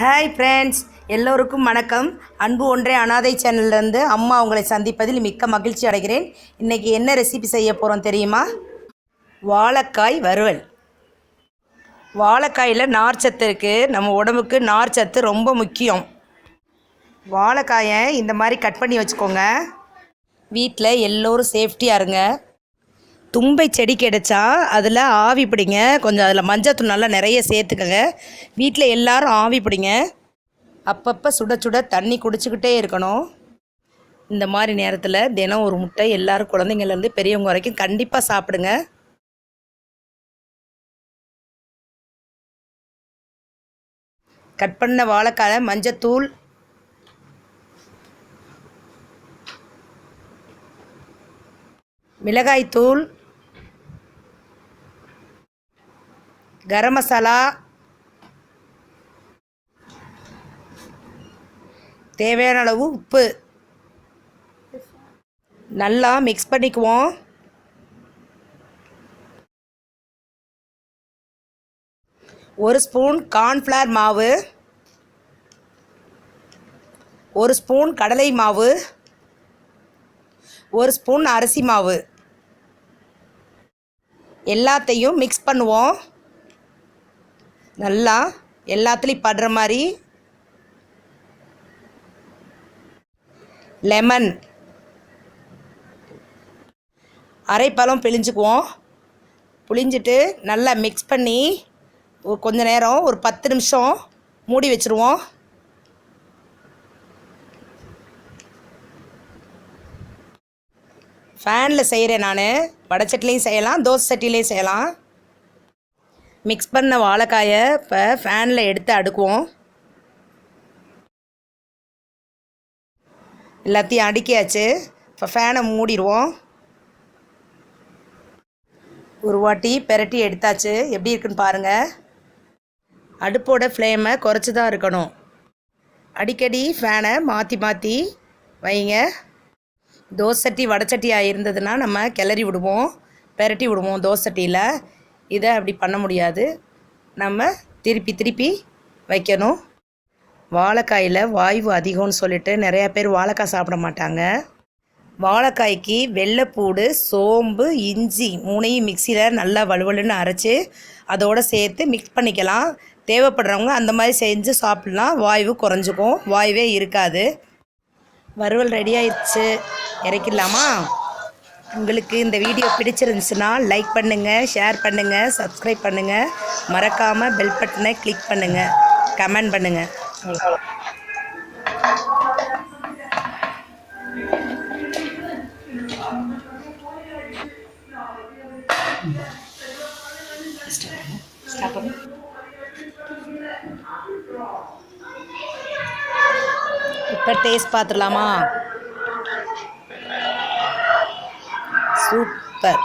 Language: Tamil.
ஹாய் ஃப்ரெண்ட்ஸ் எல்லோருக்கும் வணக்கம். அன்பு ஒன்றே அனாதை சேனல்லேருந்து அம்மா உங்களை சந்திப்பதில் மிக்க மகிழ்ச்சி அடைகிறேன். இன்றைக்கி என்ன ரெசிபி செய்ய போகிறோம் தெரியுமா? வாழைக்காய் வறுவல். வாழைக்காயில் நார்ச்சத்து இருக்குது நம்ம உடம்புக்கு நார்ச்சத்து ரொம்ப முக்கியம். வாழைக்காயை இந்த மாதிரி கட் பண்ணி வச்சுக்கோங்க. வீட்டில் எல்லோரும் சேஃப்டியாக இருங்க. தும்பை செடி கிடைச்சா அதில் ஆவி பிடிங்க. கொஞ்சம் அதில் மஞ்சத்தூள் நல்லா நிறைய சேர்த்துக்கங்க. வீட்டில் எல்லாரும் ஆவி பிடிங்க. அப்பப்போ சுட சுட தண்ணி குடிச்சிக்கிட்டே இருக்கணும். இந்த மாதிரி நேரத்தில் தினம் ஒரு முட்டை எல்லாரும் குழந்தைங்கள்லேருந்து பெரியவங்க வரைக்கும் கண்டிப்பாக சாப்பிடுங்க. கட் பண்ண வாழைக்காய் மஞ்சத்தூள் மிளகாய்த்தூள் கரம் மசாலா. தேவையான அளவு உப்பு. நல்லா மிக்ஸ் பண்ணிக்குவோம். ஒரு ஸ்பூன் கார்ன்ஃப்ளவர் மாவு. ஒரு ஸ்பூன் கடலை மாவு. ஒரு ஸ்பூன் அரிசி மாவு. எல்லாத்தையும் மிக்ஸ் பண்ணுவோம். நல்லா எல்லாத்துலேயும் படுற மாதிரி. லெமன் அரைப்பழம் பிழிஞ்சுக்குவோம். புழிஞ்சிட்டு நல்லா மிக்ஸ் பண்ணி ஒரு கொஞ்ச நேரம் ஒரு பத்து நிமிஷம் மூடி வச்சுருவோம். ஃபேனில் செய்கிறேன் நான். வடச்சட்டிலையும் செய்யலாம் தோசை சட்டிலையும் செய்யலாம். மிக்ஸ் பண்ண வாழைக்காயை இப்போ ஃபேனில் எடுத்து அடுக்குவோம். எல்லாத்தையும் அடுக்கியாச்சு. இப்போ ஃபேனை மூடிடுவோம். ஒரு வாட்டி பெரட்டி எடுத்தாச்சு. எப்படி இருக்குன்னு பாருங்கள் அடுப்போட ஃப்ளேமை குறைச்சி தான் இருக்கணும். அடிக்கடி ஃபேனை மாற்றி மாற்றி வைங்க. தோசை சட்டி வடச்சட்டியாக இருந்ததுன்னா நம்ம கிளறி விடுவோம். பெரட்டி விடுவோம் தோசை சட்டியில். இதை அப்படி பண்ண முடியாது. நம்ம திருப்பி திருப்பி வைக்கணும். வாழைக்காயில் வாய்வு அதிகம்னு சொல்லிட்டு நிறையா பேர் வாழைக்காய் சாப்பிட மாட்டாங்க. வாழைக்காய்க்கு வெள்ளைப்பூடு சோம்பு இஞ்சி மூணையும் மிக்சியில் நல்லா வலுவலுன்னு அரைச்சி அதோடு சேர்த்து மிக்ஸ் பண்ணிக்கலாம். தேவைப்படுறவங்க அந்த மாதிரி செஞ்சு சாப்பிட்லாம். வாய்வு குறைஞ்சிக்கும். வாய்வே இருக்காது. வறுவல் ரெடி ஆயிடுச்சு. இறக்கிடலாமா? உங்களுக்கு இந்த வீடியோ பிடிச்சிருந்துச்சுன்னா லைக் பண்ணுங்கள் ஷேர் பண்ணுங்கள் சப்ஸ்கிரைப் பண்ணுங்கள் மறக்காமல் பெல் பட்டனை கிளிக் பண்ணுங்கள் கமெண்ட் பண்ணுங்கள் இப்போ டேஸ்ட் பார்த்துடலாமா? சூப்பர்